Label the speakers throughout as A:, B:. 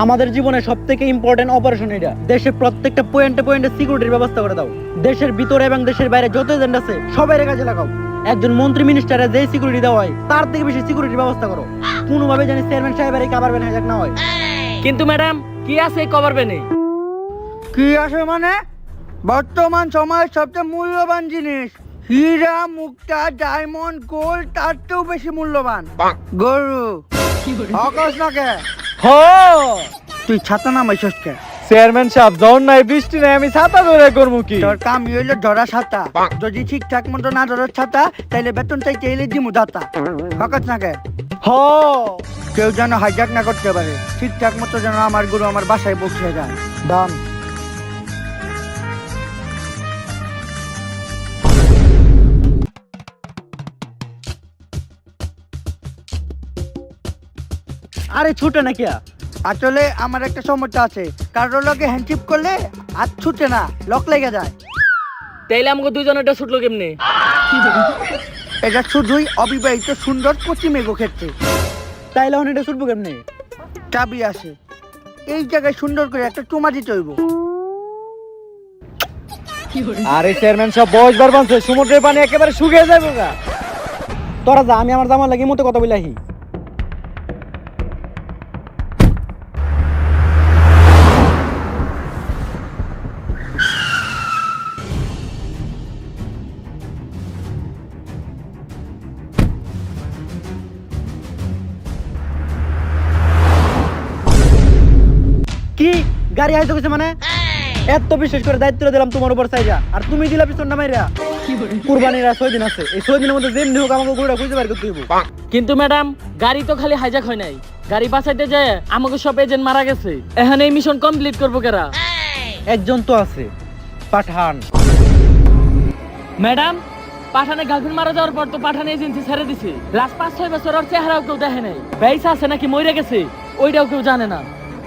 A: আমাদের জীবনে সব থেকে ইম্পর্টেন্ট অপারেশন এটা। দেশের প্রত্যেকটা পয়েন্টে পয়েন্টে সিকিউরিটির ব্যবস্থা করে দাও। দেশের ভিতরে এবং দেশের বাইরে যত এজেন্ট আছে সবাই কাজে লাগাও। একজন মন্ত্রী মিনিস্টারে যেই সিকিউরিটি দেওয়া হয় তার থেকে বেশি সিকিউরিটির ব্যবস্থা করো। কোনোভাবে জানি চেয়ারম্যান সাহেবের এই কাবার ব্যান হাজাক না হয়।
B: কিন্তু ম্যাডাম কি আছে কভার বেনে
C: কি আছে মানে? বর্তমান সময়ের সবচেয়ে মূল্যবান জিনিস। হীরা মুক্তা ডায়মন্ড গোল্ড তার চেয়েও বেশি মূল্যবান। গরু। অকস না কে
D: হ!
C: তুই ছাতা নামাই কে
D: চেয়ারম্যান সাহেব যখন নাই বৃষ্টি নাই আমি ছাতা ধরে করব কি?
C: তোর কাম হইল ধরা ছাতা। যদি ঠিকঠাক মতো না ধরার ছাতা তাইলে বেতন চাইতে এলে দিমু দাতা। হকস না কে
D: হ!
C: কেউ যেন হাইজাক না করতে পারে ঠিকঠাক মতো যেন আমার গুরু আমার বাসায় বসে যায়। দাম।
A: আরে ছুটে না কিয়া।
C: আসলে আমার একটা সমস্যা আছে। কারোর লগে হ্যান্ডশিপ করলে আর ছুটে না লক লেগে যায়।
B: তাইলে আমাকে দুজনেরটা ছুটলো কেমনে?
C: এটা শুধুই অবিবাহিত সুন্দর কচি মেঘো ক্ষেত্রে।
A: তাইলে এটা ছুটবো কেমনি?
C: চাবি আসে। এই জায়গায় সুন্দর করে একটা টুমা দিতে হইব।
D: আরে চেয়ারম্যান সাহেব বয়স বার বানছে সমুদ্রের পানি একেবারে শুকিয়ে যাবে গা।
A: তোরা যা আমি আমার জামা লাগি মতো কথা বলাহি গাড়ি আইতে গেছে মানে? এত বিশেষ করে দায়িত্ব দিলাম তোমার উপর সাইজা আর তুমি দিলা পিছন না মাইরা। কুরবানির আর ছয় দিন আছে। এই ছয় দিনের মধ্যে যেমনি হোক আমাকে ঘুরে খুঁজে বের করতে হইব।
B: কিন্তু ম্যাডাম গাড়ি তো খালি হাইজাক হয় নাই। গাড়ি বাঁচাইতে যায় আমাকে সব এজেন্ট মারা গেছে। এখন এই মিশন কমপ্লিট করব কেরা?
A: একজন তো আছে পাঠান।
B: ম্যাডাম পাঠানে গার্লফ্রেন্ড মারা যাওয়ার পর তো পাঠানে এজেন্সি ছেড়ে দিছে। লাস্ট পাঁচ ছয় বছর ওর চেহারাও কেউ দেখে নাই। বেইসা আছে নাকি মরে গেছে। ওইটাও কেউ জানে না।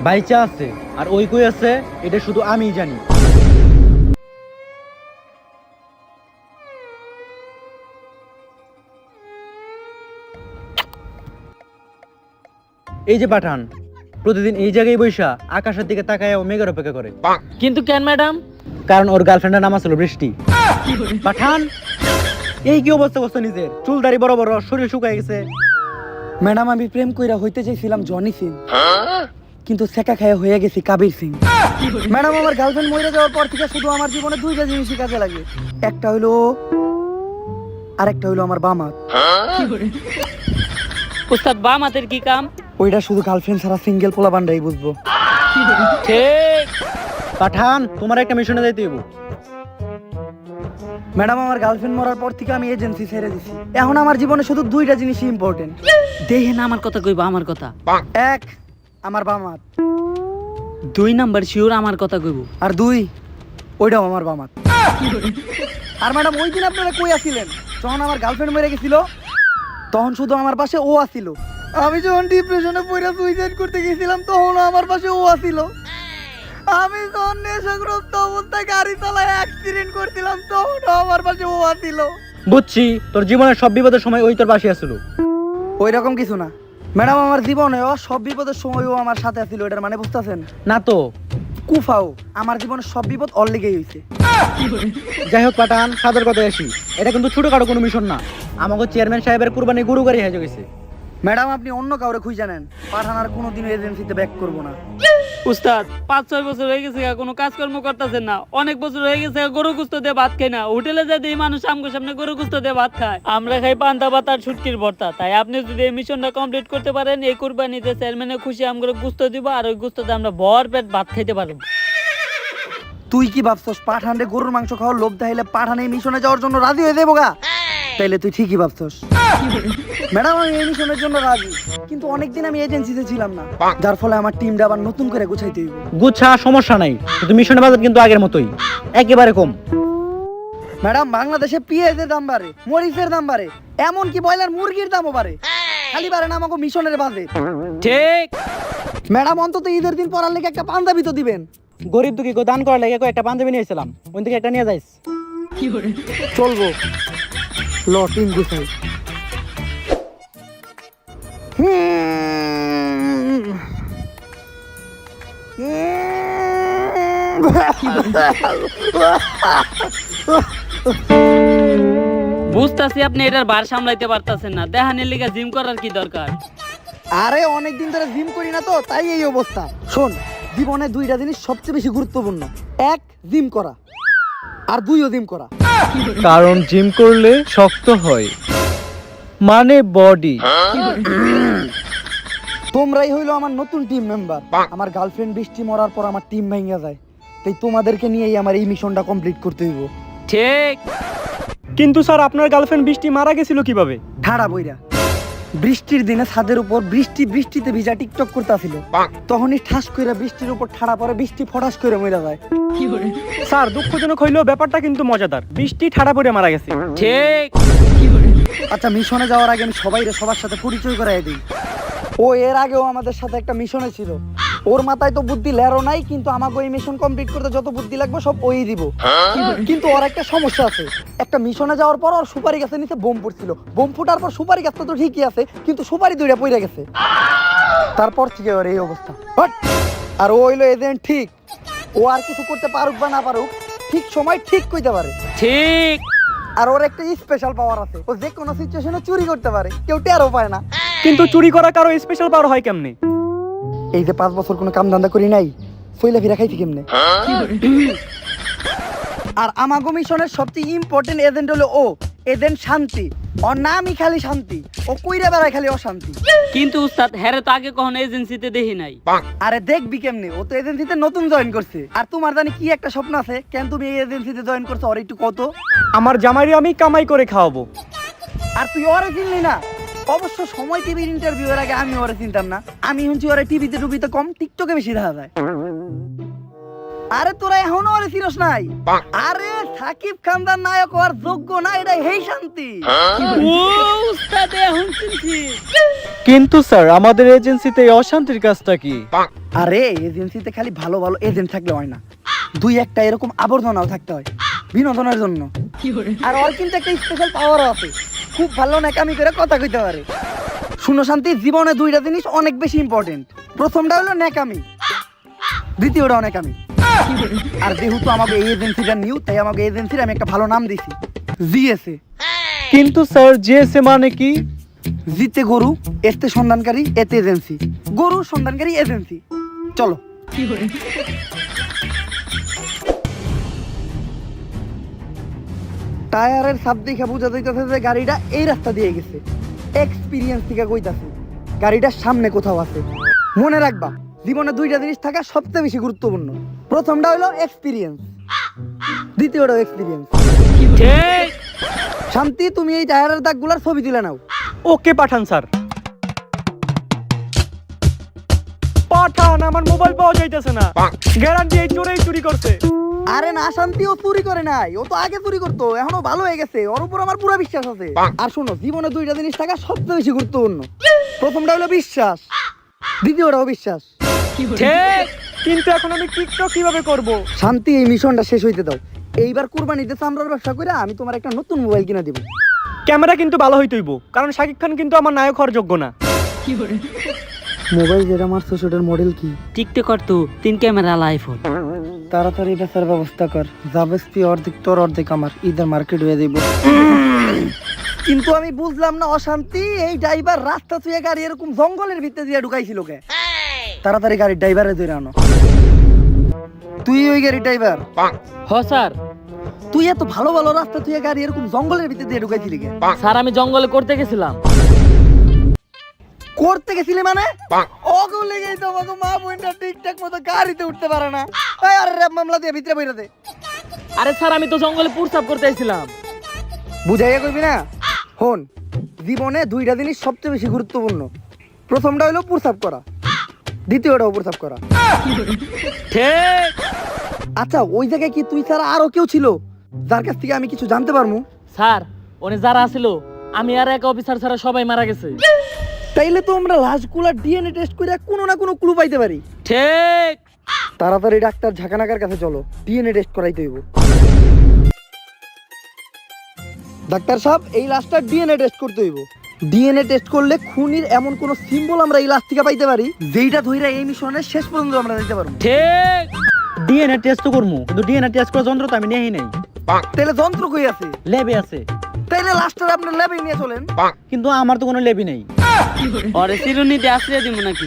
A: বাইচা আছে আর ওই কই আছে এটা শুধু আমিই জানি। এই যে পাঠান প্রতিদিন এই জায়গায় বৈশা আকাশের দিকে তাকায় ও মেঘের অপেক্ষা করে।
B: কিন্তু কেন ম্যাডাম?
A: কারণ ওর গার্লফ্রেন্ডের নাম ছিল বৃষ্টি। পাঠান এই কি অবস্থা করছ নিজের? চুল দাড়ি বড় বড় শরীর শুকায় গেছে।
C: ম্যাডাম আমি প্রেম কইরা হইতে চাইছিলাম জনি সিং কিন্তু সেকা খায়া হয়ে গেছি কাবির সিং। ম্যাডাম আমার গার্লফ্রেন্ড মরে যাওয়ার পর থেকে শুধু আমার জীবনে দুইটা জিনিসই কাজে লাগে। একটা হইল আর একটা হইল আমার বামা
B: উস্তাদ বাম হাতের কি কাম?
C: ওইটা শুধু গার্লফ্রেন্ড ছাড়া সিঙ্গেল পোলা বান্ডাই বুঝব।
B: ঠিক।
A: পাঠান তোমার একটা মিশনে যাইতে হইব।
C: ম্যাডাম আমার গার্লফ্রেন্ড মরার পর থেকে আমি এজেন্সি ছেড়ে দিছি। এখন আমার জীবনে শুধু দুইটা জিনিসই ইম্পর্টেন্ট
B: দেহে না আমার কথা কইবা আমার কথা।
C: এক আমার বামাত
B: দুই নাম্বার শিওর আমার কথা কইব।
C: আর দুই ওইটাও আমার বামাত আর ম্যাডাম ওই দিন আপনারা কই আসিলেন যখন আমার গার্লফ্রেন্ড মরে গেছিল তখন শুধু আমার পাশে ও আসিল আমি যখন ডিপ্রেশনে পড়ে সুইসাইড করতে গেছিলাম তখন আমার পাশে ও আসিল আমি যখন নেশাগ্রস্ত অবস্থায় গাড়ি চালায় অ্যাক্সিডেন্ট করছিলাম তখন আমার পাশে ও আসিল
A: বুঝছি তোর জীবনের সব বিপদের সময় ওই তোর পাশে আসলো
C: ওই রকম কিছু না। ম্যাডাম আমার জীবনে ও সব বিপদের সময়ও আমার সাথে ছিল এটার মানে বুঝতেছেন?
A: না তো
C: কুফাও আমার জীবনে সব বিপদ অল লেগেই হয়েছে
A: যাই হোক পাঠান সাদের কথায় আসি। এটা কিন্তু ছোটখাটো কোনো মিশন না। আমাকে চেয়ারম্যান সাহেবের কুরবানি গুরু গাড়ি হয়ে গেছে।
C: ম্যাডাম আপনি অন্য কাউরে খুঁজে জানেন পাঠান আর কোনো দিন এজেন্সিতে ব্যাক করব না।
B: উস্তাদ, পাঁচ ছয় বছর হয়ে গেছে কোনো কাজকর্ম করতেছেন না। অনেক বছর হয়ে গেছে গরু দিয়ে ভাত খাই না। হোটেলে মানুষ সামনে গরু দিয়ে ভাত খায়। আমরা খাই পান্তা আর ভর্তা। তাই আপনি যদি এই মিশনটা কমপ্লিট করতে পারেন, এই কুরবানিতে চেয়ারম্যানে খুশি আমগুলো গুস্ত দিব আর ওই গুস্ততে আমরা ভর পেট ভাত খাইতে পারব।
C: তুই কি ভাবছস, পাঠান গরুর মাংস খাওয়ার লোভ দেখাইলে পাঠান মিশনে যাওয়ার জন্য রাজি হয়ে দেবো গা? তাইলে তুই ঠিকই ভাবছস। ম্যাডাম আমি মিশনের জন্য রাজি। কিন্তু অনেকদিন আমি এজেন্সিতে ছিলাম না। যার ফলে আমার টিমটা আবার নতুন করে গুছাইতে হইব।
A: গুচ্ছা সমস্যা নাই। কিন্তু মিশনের বাজার কিন্তু আগের মতোই। একেবারে কম।
C: ম্যাডাম বাংলাদেশে পেঁয়াজের দাম বাড়ে মরিচের দাম বাড়ে এমনকি ব্রয়লার মুরগির দামও বাড়ে। খালি বাড়ে না আমাকে মিশনের বাজে
B: ঠিক।
C: ম্যাডাম অন্তত ঈদের দিন পড়ার লেগে একটা পাঞ্জাবি তো দিবেন।
A: গরিব দুঃখী দান করার লেগে একটা পাঞ্জাবি নিয়েছিলাম ওই থেকে একটা নিয়ে যাইস।
C: চলবো। ল টিম গুছাই হুম।
B: বুঝতাছি আপনি এটার বার সামলাইতে পারতাছেন না। দেহানের লিগা জিম করার কি দরকার?
C: আরে অনেকদিন ধরে জিম করি না তো তাই এই অবস্থা। শোন জীবনে দুইটা জিনিস সবচেয়ে বেশি গুরুত্বপূর্ণ। এক জিম করা। আর দুইও জিম করা।
D: কারণ জিম করলে শক্ত হয়। মানে বডি।
C: তোমরাই হইল আমার নতুন টিম মেম্বার আমার গার্লফ্রেন্ড বৃষ্টি মরার পর আমার টিম ভেঙে যায়। তাই তোমাদেরকে নিয়েই আমার এই মিশনটা কমপ্লিট করতে হইব।
B: ঠিক।
E: কিন্তু স্যার আপনার গার্লফ্রেন্ড বৃষ্টি মারা গেছিল কীভাবে?
C: ঠাড়া বইরা। বৃষ্টির দিনে ছাদের উপর বৃষ্টি বৃষ্টিতে ভিজা টিকটক করতেছিল। তখনই ঠাস কইরা বৃষ্টির উপর ঠাড়া পরে বৃষ্টি ফটাস করে মরে যায়।
E: স্যার দুঃখজনক হইলেও ব্যাপারটা কিন্তু মজাদার। বৃষ্টি ঠাড়া পরে মারা গেছে।
B: ঠিক।
C: আচ্ছা মিশনে যাওয়ার আগে আমি সবাই সবার সাথে পরিচয় করাই দিই। ও এর আগেও আমাদের সাথে একটা মিশনে ছিল। ওর মাথায় তো বুদ্ধি লেরো নাই কিন্তু আমাকে ওই মিশন কমপ্লিট করতে যত বুদ্ধি লাগবে সব ওই দিব। কিন্তু ওর একটা সমস্যা আছে। একটা মিশনে যাওয়ার পর ওর সুপারি গাছের নিচে বোম পড়ছিল। বোম ফুটার পর সুপারি গাছটা তো ঠিকই আছে কিন্তু সুপারি দূরে পড়ে গেছে। তারপর থেকে ওর এই অবস্থা। আর ও হইল এজেন্ট ঠিক। ও আর কিছু করতে পারুক বা না পারুক ঠিক সময় ঠিক কইতে পারে।
B: ঠিক!
C: আর ওর একটা স্পেশাল পাওয়ার আছে। ও যে কোনো সিচুয়েশনে চুরি করতে পারে। কেউ টেরও পায় না।
E: কিন্তু চুরি করা কারও স্পেশাল পাওয়ার হয় কেমনে?
C: এই যে পাঁচ বছর কোনো কাম ধান্দা করি নাই ফইলা ফিরা খাইছি কেমনে? আর আমাগো মিশনের সবচেয়ে ইম্পর্টেন্ট এজেন্ট হলো ও এজেন্ট শান্তি। ওর নামই খালি শান্তি ও কইরা বেড়ায় খালি অশান্তি।
B: কিন্তু উস্তাদ হ্যারে তো আগে কখনো এজেন্সিতে দেখি নাই।
C: আরে দেখবি কেমনে? ও তো এজেন্সিতে নতুন জয়েন করছে। আর তোমার জানি কি একটা স্বপ্ন আছে? কেন তুমি এই এজেন্সিতে জয়েন করছ? ওর একটু কত
E: আমার জামাইরে আমি কামাই করে খাওয়াবো।
C: আর তুই ওরে চিনলি না? অবশ্য সময় টিভির ইন্টারভিউ এর আগে আমি ওরে চিনতাম না। আমি শুনছি ওরে টিভিতে টুবিতে কম টিকটকে বেশি দেখা যায়। আরে তোরা এখনও নাই? আরে সাকিব খানদার নায়ক আর যোগ্য না এটা হেই শান্তি।
B: ও উস্তাদ এখন চিনছি
D: কিন্তু স্যার আমাদের এজেন্সিতে এই অশান্তির কাজটা কি?
C: আরে এজেন্সিতে খালি ভালো ভালো এজেন্ট থাকলে হয় না। দুই একটা এরকম আবর্জনাও থাকতে হয় বিনোদনের জন্য। আর ওর কিন্তু একটা স্পেশাল পাওয়ারও আছে। খুব ভালো নাকামি করে কথা কইতে পারে? শুনো শান্তি জীবনে দুইটা জিনিস অনেক বেশি ইম্পর্টেন্ট প্রথমটা হলো নেকামি দ্বিতীয়টা অনেকামি। আর যেহেতু আমাকে এই এজেন্সিটা নিউ তাই আমাকে এজেন্সির আমি একটা ভালো নাম দিছি। জিএসএ
D: কিন্তু স্যার জিএসএ মানে কি?
C: জিতে গরু এতে সন্ধানকারী এতে এজেন্সি গরু সন্ধানকারী এজেন্সি চলো। টায়ারের সাপ দেখে বোঝা যাইতেছে যে গাড়িটা এই রাস্তা দিয়ে গেছে। এক্সপিরিয়েন্স থেকে কইতাছে গাড়িটার সামনে কোথাও আছে। মনে রাখবা জীবনে দুইটা জিনিস থাকা সবচেয়ে বেশি গুরুত্বপূর্ণ। প্রথমটা হলো এক্সপিরিয়েন্স দ্বিতীয়টা এক্সপিরিয়েন্স
B: ঠিক
C: শান্তি তুমি এই টায়ারের দাগগুলার ছবি তুলে নাও।
E: ওকে পাঠান স্যার। পাঠান আমার মোবাইল পাওয়া যাইতেছে না। গ্যারান্টি এই চোরেই চুরি করছে।
C: আরে না শান্তি ও চুরি করে নাই। ও তো আগে চুরি করতো এখনও ভালো হয়ে গেছে। ওর উপর আমার পুরো বিশ্বাস আছে। আর শোনো জীবনে দুইটা জিনিস থাকা সবচেয়ে বেশি গুরুত্বপূর্ণ। প্রথমটা হলো বিশ্বাস দ্বিতীয়টাও বিশ্বাস।
B: ঠিক!
E: কিন্তু এখন আমি টিকটক কীভাবে করব?
C: শান্তি এই মিশনটা শেষ হইতে দাও। এইবার কুরবানিতে চামড়ার ব্যবসা করে আমি তোমার একটা নতুন মোবাইল কিনে দিব।
E: ক্যামেরা কিন্তু ভালো হইতইব কারণ শাকিব খান কিন্তু আমার নায়ক হওয়ার যোগ্য না।
C: মোবাইল যেটা মারছো সেটার মডেল কি?
B: টিকটক তো তিন ক্যামেরা আইফোন
C: তাড়াতাড়ি বেচার ব্যবস্থা কর। যাবেসপি অর্ধেক তোর অর্ধেক আমার। ঈদের মার্কেট হয়ে দিব কিন্তু আমি বুঝলাম না অশান্তি এই ড্রাইভার রাস্তা তুই গাড়ি এরকম জঙ্গলের ভিতরে দিয়ে ঢুকাইছিল কে? তাড়াতাড়ি গাড়ির ড্রাইভারে ধরে আনো। তুই ওই গাড়ি ড্রাইভার?
B: হ স্যার।
C: তুই এত ভালো ভালো রাস্তা তুই গাড়ি এরকম জঙ্গলের ভিতরে দিয়ে ঢুকাইছিলি কে?
B: স্যার আমি জঙ্গলে করতে গেছিলাম।
C: করতে গেছিলি মানে? ওগো লেগেই তো আমাকে মা বোনটা ঠিকঠাক মতো গাড়িতে উঠতে পারে না। এই আরে রে মামলা দিয়ে ভিতরে বইরা দে।
B: আরে স্যার আমি তো জঙ্গলে পুরসাপ করতে এসেছিলাম।
C: বুঝাইয়া কইবি না? হন জীবনে দুইটা জিনিস সবচেয়ে বেশি গুরুত্বপূর্ণ। প্রথমটা হলো প্রসাব করা। দ্বিতীয়টাও প্রসাব করা।
B: ঠিক।
C: আচ্ছা ওই জায়গায় কি তুই ছাড়া আরও কেউ ছিল? যার কাছ থেকে আমি কিছু জানতে পারব
B: স্যার উনি যারা আছিল আমি আর এক অফিসার ছাড়া সবাই মারা গেছে।
C: তাইলে তো আমরা লাশগুলা ডিএনএ টেস্ট করে কোনো না কোনো ক্লু পাইতে পারি।
B: ঠিক।
C: তাড়াতাড়ি ডাক্তার ঝাঁকানাকার কাছে চলো ডিএনএ টেস্ট করাইতে হইব। ডাক্তার সাহেব এই লাশটা ডিএনএ টেস্ট করতে হইব। ডিএনএ টেস্ট করলে খুনির এমন কোন সিম্বল আমরা এই লাশ থেকে পাইতে পারি যেইটা ধইরা এই মিশনের শেষ পর্যন্ত আমরা দিতে পারব।
B: ঠিক।
A: ডিএনএ টেস্ট তো করব কিন্তু ডিএনএ টেস্ট করার যন্ত্র তো আমি নেই নাই।
C: তাহলে যন্ত্র কই আছে?
A: ল্যাবে আছে।
C: তাইলে লাস্টার আপনার ল্যাবে নিয়ে চলেন।
A: কিন্তু আমার তো কোনো ল্যাবই নেই।
B: পরে চিরুনিতে আশ্রয় দিব নাকি?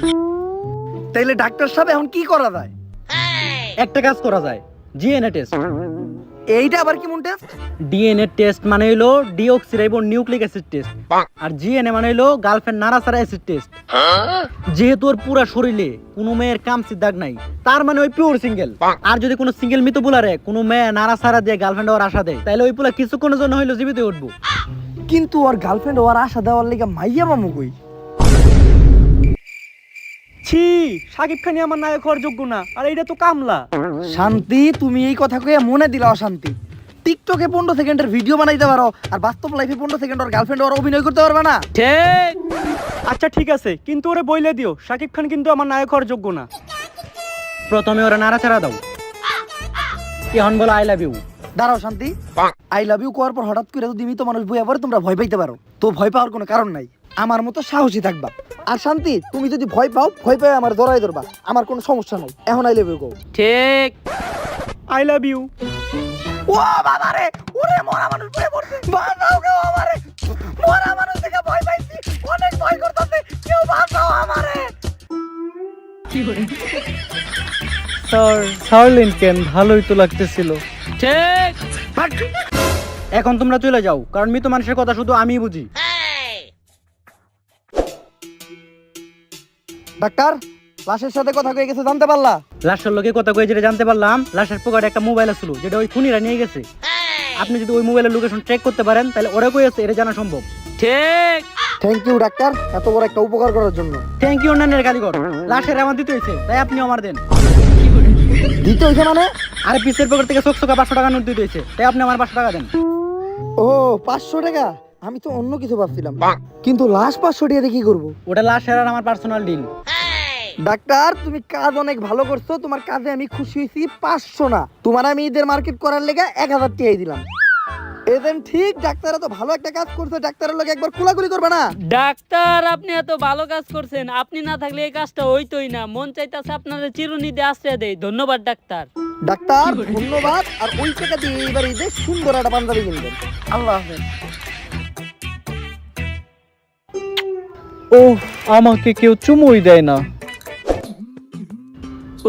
C: তাইলে ডাক্তার সাহেব এখন কি করা যায়?
A: একটা কাজ করা যায় জিএনএ টেস্ট
C: এইটা আবার কেমন টেস্ট
A: ডিএনএ টেস্ট মানে হলো ডিঅক্সিরাইবো নিউক্লিক অ্যাসিড টেস্ট আর জিএনএ মানে হলো গার্লফ্রেন্ড নারাসারা অ্যাসিড টেস্ট যেহেতু ওর পুরা শরীরে কোনো মেয়ের কামসির দাগ নাই তার মানে ওই পিওর সিঙ্গেল আর যদি কোনো সিঙ্গেল মৃত বুলারে কোনো মেয়ে নারাসারা দিয়ে গার্লফ্রেন্ড ওর আশা দেয় তাহলে ওই পুলা কিছুক্ষণের জন্য হইল জীবিত উঠবো।
C: কিন্তু ওর গার্লফ্রেন্ড ওর আশা দেওয়ার লেগে মাইয়া মামু কই?
E: ছি সাকিব খানি আমার নায়ক হওয়ার যোগ্য না আর এইটা তো কামলা।
C: শান্তি তুমি এই কথা কয়ে মনে দিলা অশান্তি। টিকটকে পনেরো সেকেন্ডের ভিডিও বানাইতে পারো আর বাস্তব লাইফে পনেরো সেকেন্ড ওর গার্লফ্রেন্ড ওর অভিনয় করতে পারবে না।
B: ঠিক।
E: আচ্ছা ঠিক আছে কিন্তু ওরে বইলে দিও সাকিব খান কিন্তু আমার নায়ক হওয়ার যোগ্য না।
A: প্রথমে ওরা নাড়াচাড়া দাও। এখন বলো আই লাভ ইউ
C: দাঁড়াও শান্তি। আই লাভ ইউ কোয়ার পর হঠাৎ করে যদি মৃত মানুষ বইয়া পরে তোমরা ভয় পাইতে পারো। তো ভয় পাওয়ার কোনো কারণ নাই। আমার মতো সাহসী থাকবা। আর শান্তি তুমি যদি ভয় পাও ভয় পাই আমার দরাই ধরবা। আমার কোনো সমস্যা নাই। এখন আই লাভ ইউ গো।
B: ঠিক।
E: আই লাভ ইউ
C: ও বাবা রে! ওরে মরা মানুষ পড়ে পড়ছে। বাঁচাও কেউ আমারে মরা মানুষ থেকে ভয় পাইছি। অনেক ভয় করতেছে। কেউ বাঁচাও আমারে।
D: স্যার ছাড়লেন কেন? ভালোই তো লাগতেছিল।
B: ঠিক।
A: এখন তোমরা চলে যাও কারণ মৃত মানুষের কথা শুধু আমি বুঝি।
C: ডাক্তার লাশের সাথে কথা কয়ে গেছে জানতে পারলা?
A: লাশের লোকে কথা কয়ে যেটা জানতে পারলাম লাশের পকেটে একটা মোবাইল ছিল যেটা ওই খুনিরা নিয়ে গেছে। আপনি যদি ওই মোবাইলের লোকেশন ট্র্যাক করতে পারেন তাহলে ওরা কই আছে এটা জানা সম্ভব।
B: ঠিক।
C: থ্যাংক ইউ ডাক্তার এত বড় একটা উপকার করার জন্য।
A: থ্যাংক ইউ অন্যান্যের কারিগর। লাশের আমার দিতে হয়েছে তাই আপনি আমার দেন।
C: দিতে মানে?
A: আরে পিসের পকেট থেকে পাঁচশো টাকা নোট তাই আপনি আমার পাঁচশো টাকা দেন।
C: ও পাঁচশো টাকা? আমি তো অন্য কিছু ভাবছিলাম। কিন্তু লাশ পাঁচশো টাকা দিয়ে কি করব?
A: ওটা লাস্ট আর আমার পার্সোনাল ডিল
C: ডাক্তার তুমি কাজ অনেক ভালো করছ। তোমার কাজে আমি খুশি হয়েছি পাঁচশো না। তোমার আমি ঈদের মার্কেট করার লেগে এক হাজার টিয়াই দিলাম। এজেন্ট ঠিক ডাক্তার তো ভালো একটা কাজ করছে ডাক্তারের লোক একবার কুলাকুলি করবে না।
B: ডাক্তার আপনি এত ভালো কাজ করছেন আপনি না থাকলে এই কাজটা হইতোই না। মন চাইতেছে আপনাদের চিরুনিতে আশ্রয় দেই। ধন্যবাদ ডাক্তার।
C: ডাক্তার ধন্যবাদ আর ওই টাকা দিয়ে ঈদে সুন্দর একটা পাঞ্জাবি কিনবেন। আল্লাহ হাফেজ।
D: ও আমাকে কেউ চুমুই দেয় না।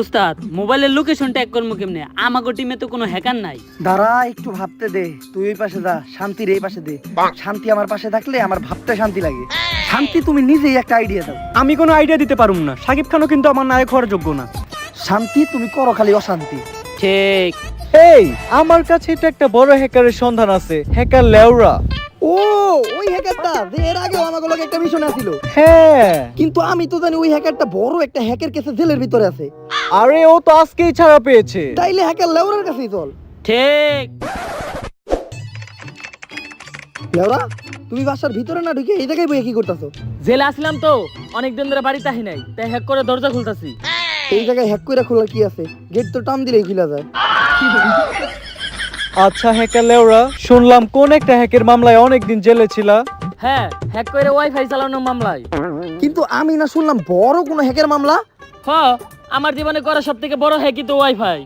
B: উস্তাদ মোবাইলের লোকেশন ট্যাগ করব কেমনে? আমাগো টিমে তো কোনো হ্যাকার নাই।
C: দাঁড়া একটু ভাবতে দে। তুই ওই পাশে যা শান্তির এই পাশে দে। শান্তি আমার পাশে থাকলে আমার ভাবতে শান্তি লাগে। শান্তি তুমি নিজেই একটা আইডিয়া দাও।
E: আমি কোনো আইডিয়া দিতে পারুম না। সাকিব খানও কিন্তু আমার নায়ক হওয়ার যোগ্য না।
C: শান্তি তুমি করো খালি অশান্তি।
B: ঠিক।
D: এই আমার কাছে তো একটা বড় হ্যাকারের সন্ধান আছে। হ্যাকার লেওরা।
C: ও ওই হ্যাকারটা যে এর আগেও আমাকে লোক একটা মিশনে আছিল
D: হ্যাঁ।
C: কিন্তু আমি তো জানি ওই হ্যাকারটা বড় একটা হ্যাকের কেসে জেলের ভিতরে আছে।
D: আরে ও তো আজকেই ছাড়া পেয়েছে।
C: তাইলে হ্যাকার লেউরার কাছেই চল।
B: ঠিক।
C: লেউরা তুমি বাসার ভিতরে না ঢুকে এই জায়গায় বইয়ে কি করতেছো?
B: জেলে আসলাম তো অনেক দিন ধরে বাড়িতে আহি নাই তাই হ্যাক করে দরজা খুলতাছি।
C: এই জায়গায় হ্যাক করে খোলার কি আছে? গেট তো টান দিলেই খুলা যায়।
D: আচ্ছা হ্যাকার লেওরা শুনলাম কোন একটা হ্যাকের মামলায় অনেকদিন জেলে ছিলা?
B: হ্যাঁ হ্যাক করে ওয়াইফাই চালানোর মামলায়।
C: কিন্তু আমি না শুনলাম বড় কোনো হ্যাকের মামলা?
B: হ আমার জীবনে করা সব থেকে বড় হ্যাকই তো ওয়াইফাই।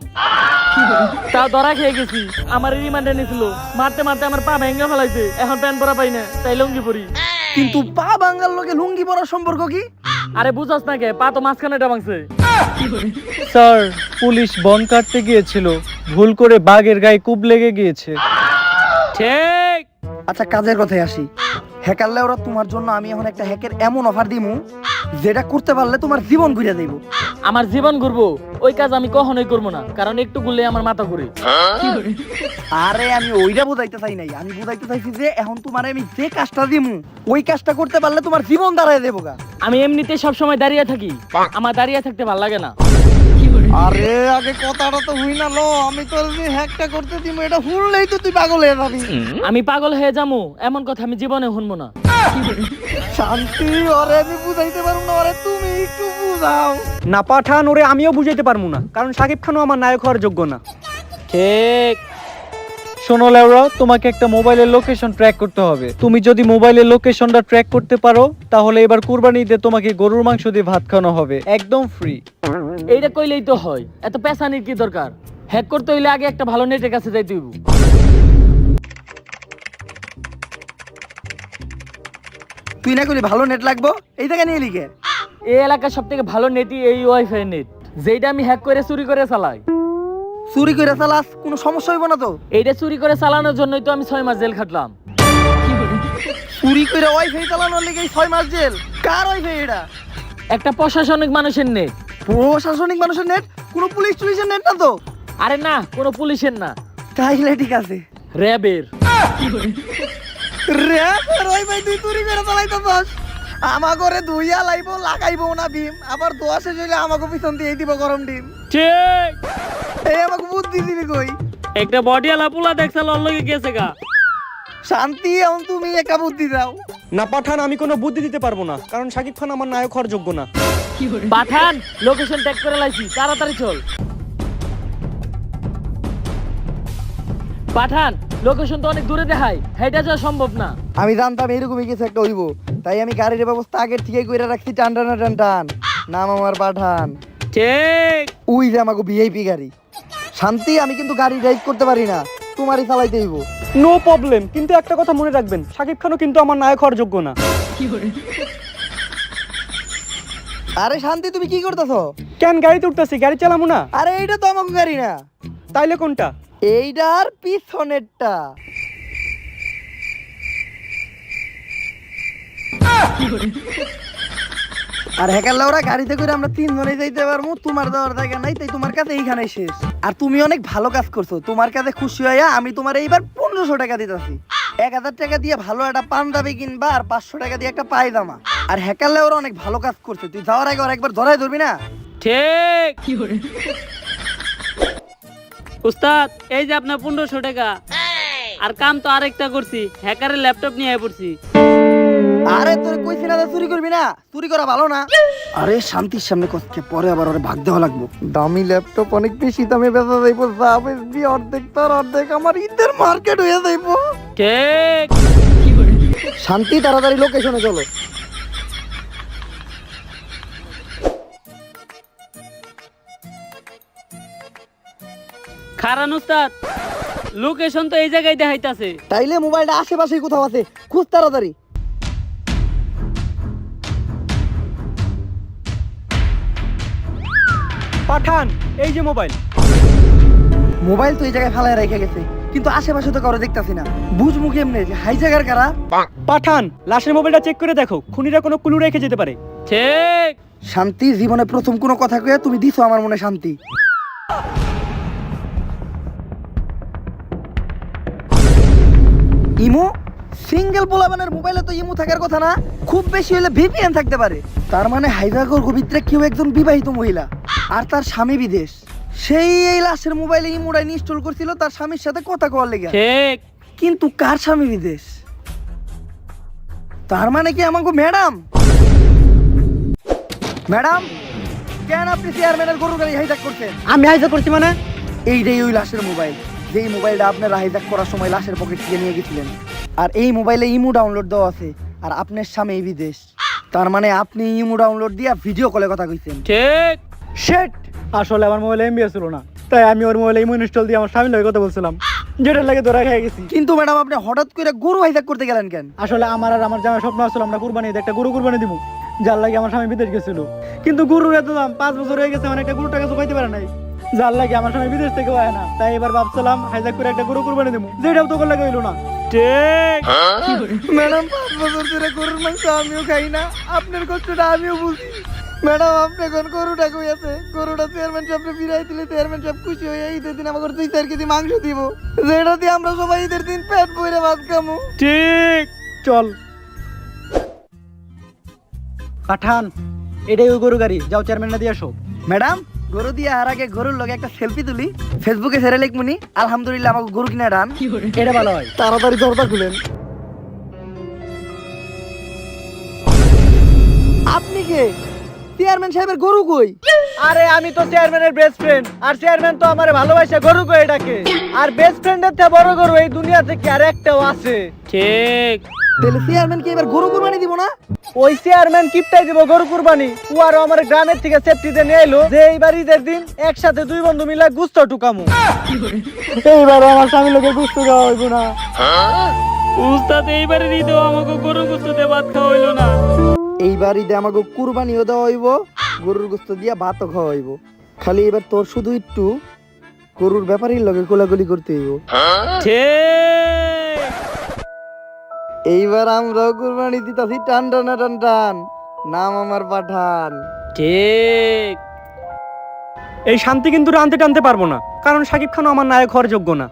B: তা ধরা খেয়ে গেছি আমার রিমান্ডে নিছিল। মারতে মারতে আমার পা ভেঙে ফেলাইছে এখন প্যান পরা পাই না তাই লুঙ্গি পরি।
C: কিন্তু পা বাঙ্গাল লোকে লুঙ্গি পরার সম্পর্ক কি?
B: আরে বুঝাস না কে পা তো মাঝখানেটা ভাঙছে।
D: স্যার পুলিশ বন কাটতে গিয়েছিল। ভুল করে বাঘের গায়ে কুব লেগে গিয়েছে।
B: ঠিক।
C: আচ্ছা কাজের কথায় আসি। হ্যাকার লেওরা তোমার জন্য আমি এখন একটা হ্যাকের এমন অফার দিমু যেটা করতে পারলে তোমার জীবন ঘুরে দেব।
B: আমার জীবন ঘুরবো ওই কাজ আমি কখনোই করব না কারণ একটু ঘুরলে আমার মাথা ঘুরে।
C: আরে আমি ওইটা বুঝাইতে চাই নাই। আমি বুঝাইতে চাইছি যে এখন তোমার আমি যে কাজটা দিমু ওই কাজটা করতে পারলে তোমার জীবন দাঁড়ায় দেবো
B: আমি এমনিতে সব সময় দাঁড়িয়ে থাকি। আমার দাঁড়িয়ে থাকতে ভালো লাগে না।
C: আরে আগে কথাটা তো হই না লো আমি তো যে হ্যাকটা করতে দিমু এটা শুনলেই তো তুই পাগল হয়ে যাবি।
B: আমি পাগল হয়ে যাব এমন কথা আমি জীবনে শুনব না।
C: শান্তি ওরে আমি বুঝাইতে পারব না ওরে তুমি একটু বুঝাও।
E: না পাঠান ওরে আমিও বুঝাইতে পারব না কারণ সাকিব খানও আমার নায়ক হওয়ার যোগ্য না।
B: ঠিক।
D: শোনো লেওরা তোমাকে একটা মোবাইলের লোকেশন ট্র্যাক করতে হবে। তুমি যদি মোবাইলের লোকেশনটা ট্র্যাক করতে পারো তাহলে এবার কুরবানি ঈদে তোমাকে গরুর মাংস দিয়ে ভাত খাওয়ানো হবে একদম ফ্রি
B: এইটা কইলেই তো হয়। এত পেশানির কি দরকার? হ্যাক করতে হইলে আগে একটা ভালো নেটের কাছে যাইতে হইব।
C: তুই না করলি ভালো নেট লাগবো? এই জায়গায় নিয়ে লিখে
B: এই এলাকার সব থেকে ভালো নেটই এই ওয়াইফাই নেট যেটা আমি হ্যাক করে চুরি করে চালাই।
C: চুরি করে চালাস কোনো সমস্যা হইব না তো?
B: এইটা চুরি করে চালানোর জন্যই তো আমি ছয় মাস জেল খাটলাম।
C: চুরি করে ওয়াইফাই চালানোর লেগে ছয় মাস জেল? কার ওয়াইফাই এটা?
B: একটা প্রশাসনিক মানুষের নেট
C: প্রশাসনিক মানুষের নেট কোনো পুলিশ টুলিশের নেট না তো?
B: আরে না কোনো পুলিশের না।
C: তাইলে ঠিক আছে।
B: র্যাবের
C: রে আর ওয়াইফাই তুই চুরি করে চালাইতেছস আমা করে ধুইয়া লাইব লাগাইবো না ভীম। আবার দোয়া শেষ হইলে আমাকে পিছন দিয়ে দিব গরম ডিম।
B: ঠিক।
C: এই আমাকে বুদ্ধি দিবি কই?
B: একটা বডিয়ালা পোলা দেখছে লল্লগে গেছে গা।
C: শান্তি এখন তুমি একা বুদ্ধি দাও।
E: না পাঠান আমি কোনো বুদ্ধি দিতে পারব না কারণ শাকিব খান আমার নায়ক হওয়ার যোগ্য না।
B: পাঠান লোকেশন ট্যাগ করে লাইছি তাড়াতাড়ি চল। পাঠান লোকেশন তো অনেক দূরে দেখায় হেঁটে যাওয়া সম্ভব না।
C: আমি জানতাম এরকমই কিছু একটা হইব। তাই আমি গাড়ির ব্যবস্থা আগের থেকে করে রাখছি টান টান টান টান নাম আমার পাঠান।
B: ঠিক।
C: উই যে আমাকে ভিআইপি গাড়ি। শান্তি আমি কিন্তু গাড়ি ড্রাইভ করতে পারি না। তোমারই চালাইতে হইব।
E: নো প্রবলেম কিন্তু একটা কথা মনে রাখবেন শাকিব খানও কিন্তু আমার নায়ক হওয়ার যোগ্য না।
C: আরে শান্তি তুমি কি করতেছো?
E: কেন গাড়িতে উঠতেছি গাড়ি চালাবো না?
C: আরে এইটা তো আমাকে গাড়ি না।
E: তাইলে কোনটা?
C: এইটার পিছনেরটা। আর হেকাল্লা ওরা গাড়িতে করে আমরা তিনজনে যাইতে পারব। তোমার দেওয়ার জায়গা নাই তাই তোমার কাছে এইখানে শেষ। আর তুমি অনেক ভালো কাজ করছ। তোমার কাছে খুশি হইয়া আমি তোমার এইবার পনেরোশো টাকা দিতেছি। এক হাজার টাকা দিয়ে ভালো একটা পাঞ্জাবি কিনবা আর পাঁচশো টাকা দিয়ে একটা পায়জামা। আর হেকাল্লা ওরা অনেক ভালো কাজ করছে। তুই যাওয়ার আগে ওরা একবার ধরাই ধরবি না?
B: ঠিক। কি করে? উস্তাদ এই যে আপনার পনেরোশো টাকা। আর কাম তো আরেকটা করছি। হ্যাকারের ল্যাপটপ নিয়ে আয় পড়ছি।
C: আরে তোর কইছি না চুরি করবি না চুরি করা ভালো না। আরে শান্তির সামনে কষ্টে পরে আবার ওরে ভাগ দেওয়া লাগবো? দামি ল্যাপটপ অনেক বেশি দামে বেচা যাইবো যা বেচবি অর্ধেক তার অর্ধেক আমার ঈদের মার্কেট হয়ে যাইবো।
B: ঠিক
C: শান্তি তাড়াতাড়ি লোকেশনে চলো।
B: খারান উস্তাদ লোকেশন তো এই জায়গায় দেখাইতাছে।
C: তাইলে মোবাইলটা আশেপাশেই কোথাও আছে খুব তাড়াতাড়ি।
E: পাঠান। এই যে মোবাইল।
C: মোবাইল তো এই জায়গায় ফেলায় রেখে গেছে কিন্তু আশেপাশে তো কারও দেখতাছি না। বুঝমু কেমনে যে হাই জায়গার কারা?
E: পাঠান লাশের মোবাইলটা চেক করে দেখো খুনিরা কোনো ক্লু রেখে যেতে পারে।
B: ঠিক।
C: শান্তি জীবনে প্রথম কোনো কথা কয়ে তুমি দিছো আমার মনে শান্তি। ইমো সিঙ্গেল পোলাবানের মোবাইলে তো ইমো থাকার কথা না খুব বেশি হলে ভিপিএন থাকতে পারে। তার মানে হাইজাগর ভিতরে কেউ একজন বিবাহিত মহিলা। আর তার স্বামী বিদেশ। সেই এই লাশের মোবাইলে ইমোটা ইনস্টল করছিল তার স্বামীর সাথে কথা কওয়ার লেগে।
B: ঠিক।
C: কিন্তু কার স্বামী বিদেশ? তার মানে কি আমাকে ম্যাডাম? ম্যাডাম কেন আপনি চেয়ারম্যানের গরু গাড়ি হাইজাক করছেন?
A: আমি হাইজা করছি মানে?
C: এইটাই ওই লাশের মোবাইল যেই মোবাইলটা আপনারা হাইজাক করার সময় লাশের পকেট থেকে নিয়ে গেছিলেন। আর এই মোবাইলে ইমো ডাউনলোড দেওয়া আছে আর আপনার স্বামী বিদেশ। তার মানে আপনি ইমো ডাউনলোড দিয়ে ভিডিও কলে কথা কইছেন।
B: ঠিক।
D: শেট আসলে আমার মোবাইলে এমবি ছিল না। তাই আমি ওর মোবাইলে ইমো ইনস্টল দিয়ে আমার স্বামীর লগে কথা বলছিলাম। যেটার লাগে ধরা খেয়ে গেছি।
C: কিন্তু ম্যাডাম আপনি হঠাৎ করে গরু হাইজাক করতে গেলেন কেন?
D: আসলে আমার আর আমার জামাই স্বপ্ন আসছিল আমরা কুরবানি ঈদে একটা গরু কুরবানি দিব যার লাগে আমার স্বামী বিদেশ গেছিল। কিন্তু গরুর এত দাম পাঁচ বছর হয়ে গেছে মানে একটা গরু টাকা চুকাইতে পারে নাই। যার লাগে আমার স্বামী বিদেশ থেকে হয় না তাই এবার ভাবছিলাম হাইজাক করে একটা গরু কুরবানি দিব যেটাও তো লাগে হইল না।
B: ঠিক।
C: ম্যাডাম পাঁচ বছর ধরে গরুর মাংস আমিও খাই না। আপনার কষ্টটা আমিও বুঝি। ম্যাডাম আপনি এখন গরুটা কই আছে গরুটা চেয়ারম্যান সাহেবকে ফিরাই দিলে চেয়ারম্যান সাহেব খুশি হয়ে ঈদের দিন আমাকে দুই চার কেজি মাংস দিব। যেটা দিয়ে আমরা সবাই ঈদের দিন পেট ভরে ভাত খামু।
B: ঠিক
D: চল। পাঠান এটাই ওই গরু গাড়ি। যাও চেয়ারম্যান দিয়ে আসো।
C: ম্যাডাম গরু দিয়ে আর আগে গরুর লগে একটা সেলফি তুলি। ফেসবুকে ছেড়ে লিখমুনি আলহামদুলিল্লাহ আমাকে গরু কিনে ডান
D: এটা ভালো হয়।
C: তাড়াতাড়ি দরজা খুলেন। আপনি কে? চেয়ারম্যান সাহেবের গরু কই?
A: আরে আমি তো চেয়ারম্যানের বেস্ট ফ্রেন্ড আর চেয়ারম্যান তো আমার ভালোবাসা গরু কই ডাকে আর বেস্ট ফ্রেন্ডের থেকে বড় গরু এই দুনিয়াতে কি আর একটাও আছে।
B: ঠিক।
C: তাহলে চেয়ারম্যান কি এবার গরু কুরবানি দিব না?
A: ওই চেয়ারম্যান কিপটাই দিব গরু কুরবানি। ও আরও আমার গ্রামের থেকে সেফটিতে নিয়ে এলো যে এইবার ঈদের দিন একসাথে দুই বন্ধু মিলে গুস্ত টুকামু
D: এইবার আমার স্বামী লোকে গুস্তু খাওয়া হইব না।
B: উস্তাদ এইবারে ঈদেও আমাকে গরু গুস্ত দিয়ে ভাত খাওয়া হইল না।
C: এইবার ঈদে আমাকে কুরবানিও দেওয়া হইব গরুর গোস্ত দিয়া ভাতও খাওয়া হইব। খালি এবার তোর শুধু একটু গরুর ব্যাপারই লগে কোলাগুলি করতে হইব। এইবার আমরাও কুরবানি দিতাছি টান টান টান টান। নাম আমার পাঠান।
B: ঠিক।
E: এই শান্তি কিন্তু টানতে টানতে পারব না কারণ শাকিব খানও আমার নায়ক হওয়ার যোগ্য না।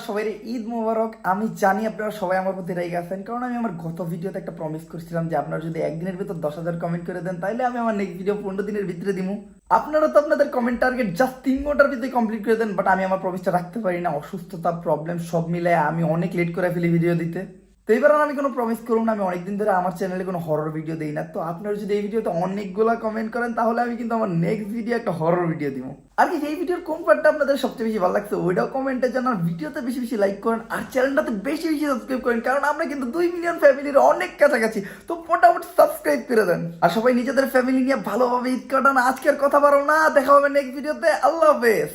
C: সবাই ঈদ সবাই কারণ আমি আমার গত ভিডিওতে একটা প্রমিস করছিলাম যে আপনারা যদি একদিনের ভিতর দশ হাজার কমেন্ট করে দেন তাহলে আমি আমার নেক্সট ভিডিও পনেরো দিনের ভিতরে আপনারা তো আপনাদের কমেন্ট টার্গেট জাস্ট তিন ঘণ্টার ভিতরে কমপ্লিট করে দেন বাট আমি আমার রাখতে পারি না। অসুস্থতা প্রবলেম সব মিলে আমি অনেক লেট করে ফেলি ভিডিও দিতে। তো এবার আমি কোনো প্রমিস করুন না, আমি অনেকদিন ধরে আমার চ্যানেলে কোনো হরর ভিডিও দিই না। তো আপনারা যদি এই ভিডিওতে অনেকগুলা কমেন্ট করেন, তাহলে আমি কিন্তু আমার নেক্সট ভিডিও একটা হরর ভিডিও দিব। আর কি এই ভিডিওর কোন পার্টটা আপনাদের সবচেয়ে বেশি ভালো লাগছে, ওইটাও কমেন্টে জানান। ভিডিওতে বেশি বেশি লাইক করেন, আর চ্যানেলটাতে বেশি বেশি সাবস্ক্রাইব করেন, কারণ আমরা কিন্তু দুই মিলিয়ন ফ্যামিলির অনেক কাছাকাছি। তো মোটামুটি সাবস্ক্রাইব করে দেন। আর সবাই নিজেদের ফ্যামিলি নিয়ে ভালোভাবে ঈদ কাটান। আজকের কথা বাড়ো না, দেখা হবে নেক্সট ভিডিওতে আল্লাহ হাফেজ।